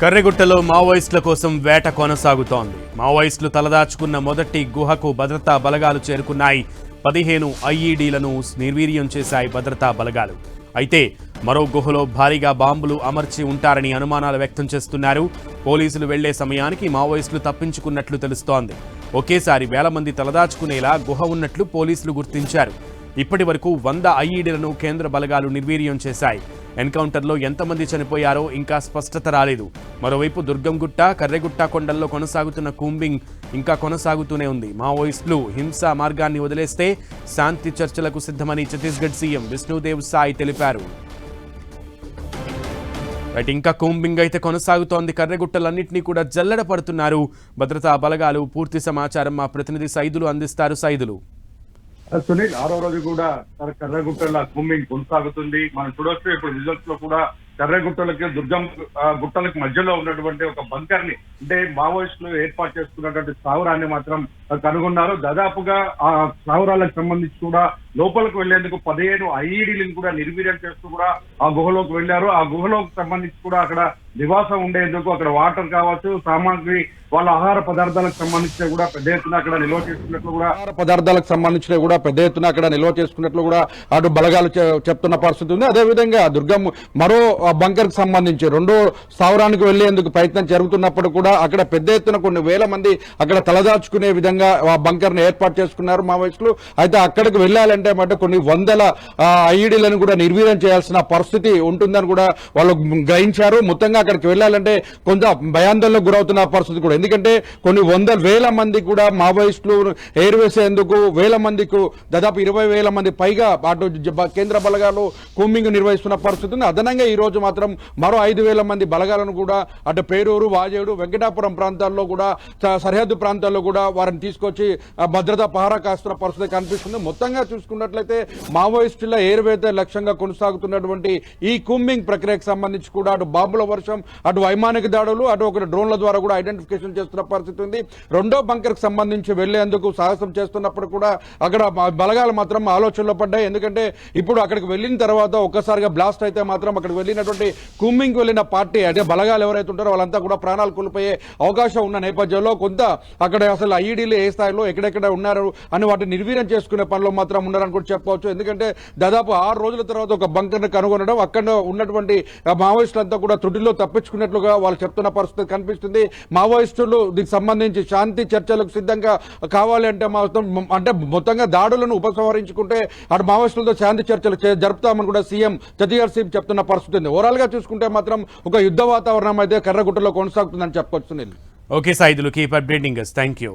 కర్రెగుట్టలో మావోయిస్టుల కోసం వేట కొనసాగుతోంది. మావోయిస్టులు తలదాచుకున్న మొదటి గుహకు భద్రతా బలగాలు చేరుకున్నాయి. పదిహేను ఐఈడీలను నిర్వీర్యం చేశాయి భద్రతా బలగాలు. అయితే మరో గుహలో భారీగా బాంబులు అమర్చి ఉంటారని అనుమానాలు వ్యక్తం చేస్తున్నారు. పోలీసులు వెళ్ళే సమయానికి మావోయిస్టులు తప్పించుకున్నట్లు తెలుస్తోంది. ఒకేసారి వేల మంది తలదాచుకునేలా గుహ ఉన్నట్లు పోలీసులు గుర్తించారు. ఇప్పటి వరకు వంద ఐఈడీలను కేంద్ర బలగాలు నిర్వీర్యం చేశాయి. ఎన్కౌంటర్లో ఎంతమంది చనిపోయారో ఇంకా స్పష్టత రాలేదు. మరోవైపు దుర్గంగుట్ట కర్రెగుట్ట కొండల్లో కొనసాగుతున్న కూంబింగ్ ఇంకా కొనసాగుతూనే ఉంది. మావోయిస్టులు హింసా మార్గాన్ని వదిలేస్తే శాంతి చర్చలకు సిద్ధమని ఛత్తీస్గఢ్ సీఎం విష్ణుదేవ్ సాయి తెలిపారు. రైట్ ఇంకా కూంబింగ్ అయితే కొనసాగుతోంది. కర్రెగుట్టలన్నింటినీ కూడా జల్లెడ పడుతున్నారు. భద్రతా బలగాలు పూర్తి సమాచారం మా ప్రతినిధి సైదులు అందిస్తారు. సైదులు. సునీల్ ఆరో రోజు కూడా కర్రగుట్టల కూంబింగ్ కొనసాగుతుంది. మనం చూడొచ్చు ఇప్పుడు రిజల్ట్స్లో కూడా కర్రగుట్టలకి దుర్గం గుట్టలకు మధ్యలో ఉన్నటువంటి ఒక బంకర్ని అంటే మావోయిస్టులు ఏర్పాటు చేసుకున్నటువంటి స్థావరాన్ని మాత్రం కనుగొన్నారు. దాదాపుగా ఆ స్థావరాలకు సంబంధించి కూడా లోపలికి వెళ్ళేందుకు పదిహేను ఐఈడీలను కూడా నిర్వీర్యం చేస్తూ కూడా ఆ గుహలోకి వెళ్ళారు ఆ గుహలోకి సంబంధించి కూడా అక్కడ నివాసం ఉండేందుకు అక్కడ వాటర్ కావచ్చు సామాగ్రి వాళ్ళ ఆహార పదార్థాలకు సంబంధించిన కూడా పెద్ద ఎత్తున అక్కడ నిల్వ చేసుకున్నట్లు కూడా ఆహార పదార్థాలకు సంబంధించిన కూడా పెద్ద ఎత్తున అక్కడ నిల్వ చేసుకున్నట్లు కూడా అటు బలగాలు చెప్తున్న పరిస్థితి ఉంది. అదేవిధంగా దుర్గం మరో బంకర్కి సంబంధించి రెండో స్థావరానికి వెళ్ళేందుకు ప్రయత్నం జరుగుతున్నప్పుడు కూడా అక్కడ పెద్ద ఎత్తున కొన్ని వేల మంది అక్కడ తలదాచుకునే విధంగా ఆ బంకర్ని ఏర్పాటు చేసుకున్నారు మావోయిస్టులు. అయితే అక్కడికి వెళ్ళాలంటే మాట కొన్ని వందల ఐఈడీలను కూడా నిర్వీర్యం చేయాల్సిన పరిస్థితి ఉంటుందని కూడా వాళ్ళు గ్రహించారు. మొత్తంగా అక్కడికి వెళ్ళాలంటే కొంత భయాందోళనకు గురవుతున్న పరిస్థితి కూడా. ఎందుకంటే కొన్ని వందల వేల మంది కూడా మావోయిస్టులు ఏరివేసేందుకు వేల మందికి దాదాపు ఇరవై వేల మంది పైగా అటు కేంద్ర బలగాలు కూంబింగ్ నిర్వహిస్తున్న పరిస్థితి ఉంది. అదనంగా ఈ రోజు మాత్రం మరో ఐదు వేల మంది బలగాలను కూడా అటు పేరూరు వాజేడు వెంకటాపురం ప్రాంతాల్లో కూడా సరిహద్దు ప్రాంతాల్లో కూడా వారిని తీసుకొచ్చి భద్రతా పహారా కాస్తున్న పరిస్థితి కనిపిస్తుంది. మొత్తంగా చూసుకున్నట్లయితే మావోయిస్టుల ఏరువేత లక్ష్యంగా కొనసాగుతున్నటువంటి ఈ కూంబింగ్ ప్రక్రియకు సంబంధించి కూడా అటు బాంబుల వర్షం అటు వైమానిక దాడులు అటు ఒక డ్రోన్ల ద్వారా కూడా ఐడెంటిఫికేషన్ చేస్తున్న పరిస్థితి ఉంది. రెండో బంకర్కి సంబంధించి వెళ్ళేందుకు సాహసం చేస్తున్నప్పుడు కూడా అక్కడ బలగాలు మాత్రం ఆలోచనలో పడ్డాయి. ఎందుకంటే ఇప్పుడు అక్కడికి వెళ్ళిన తర్వాత ఒక్కసారిగా బ్లాస్ట్ అయితే మాత్రం అక్కడికి వెళ్ళినటువంటి కూంబింగ్ వెళ్ళిన పార్టీ అంటే బలగాలు ఎవరైతే ఉంటారో వాళ్ళంతా కూడా ప్రాణాలు కోల్పోయే అవకాశం ఉన్న నేపథ్యంలో కొంత అక్కడ అసలు ఐఈడీలు ఏ స్థాయిలో ఎక్కడెక్కడ ఉన్నారు అని వాటిని నిర్వీర్యం చేసుకునే పనిలో మాత్రం ఉన్నారు అని కూడా చెప్పవచ్చు. ఎందుకంటే దాదాపు ఆరు రోజుల తర్వాత ఒక బంకర్ని కనుగొనడం అక్కడ ఉన్నటువంటి మావోయిస్టులంతా కూడా త్రుటిలో తప్పించుకున్నట్లుగా వాళ్ళు చెప్తున్న పరిస్థితి కనిపిస్తుంది. మావోయిస్టులు దీనికి సంబంధించి శాంతి చర్చలకు సిద్ధంగా కావాలి అంటే మాత్రం అంటే మొత్తంగా దాడులను ఉపసంహరించుకుంటే అటు మావోయిస్టులతో శాంతి చర్చలు జరుపుతామని కూడా సీఎం చతీఆర్ సింగ్ చెప్తున్న పరిస్థితి ఉంది. ఓవరాల్గా చూసుకుంటే మాత్రం ఒక యుద్ధ వాతావరణం అయితే కర్రగుట్టలో కొనసాగుతుందని చెప్పవచ్చు Sunil. Okay Saidulu keep updating thank you